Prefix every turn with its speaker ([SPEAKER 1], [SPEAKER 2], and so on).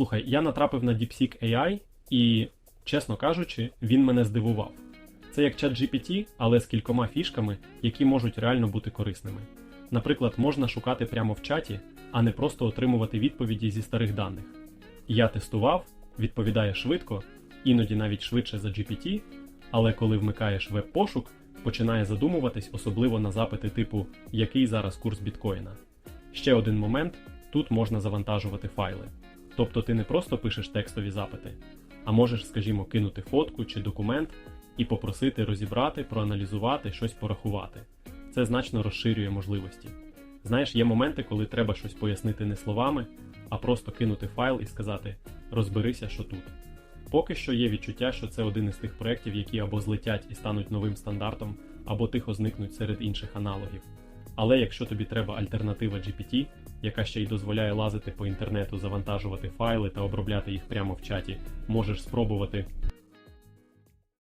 [SPEAKER 1] Слухай, я натрапив на DeepSeek AI і, чесно кажучи, він мене здивував. Це як чат GPT, але з кількома фішками, які можуть реально бути корисними. Наприклад, можна шукати прямо в чаті, а не просто отримувати відповіді зі старих даних. Я тестував, відповідає швидко, іноді навіть швидше за GPT, але коли вмикаєш веб-пошук, починає задумуватись, особливо на запити типу який зараз курс біткоїна. Ще один момент: тут можна завантажувати файли. Тобто ти не просто пишеш текстові запити, а можеш, скажімо, кинути фотку чи документ і попросити розібрати, проаналізувати, щось порахувати. Це значно розширює можливості. Знаєш, є моменти, коли треба щось пояснити не словами, а просто кинути файл і сказати розберися, що тут. Поки що є відчуття, що це один із тих проєктів, які або злетять і стануть новим стандартом, або тихо зникнуть серед інших аналогів. Але якщо тобі треба альтернатива GPT, яка ще й дозволяє лазити по інтернету, завантажувати файли та обробляти їх прямо в чаті, можеш спробувати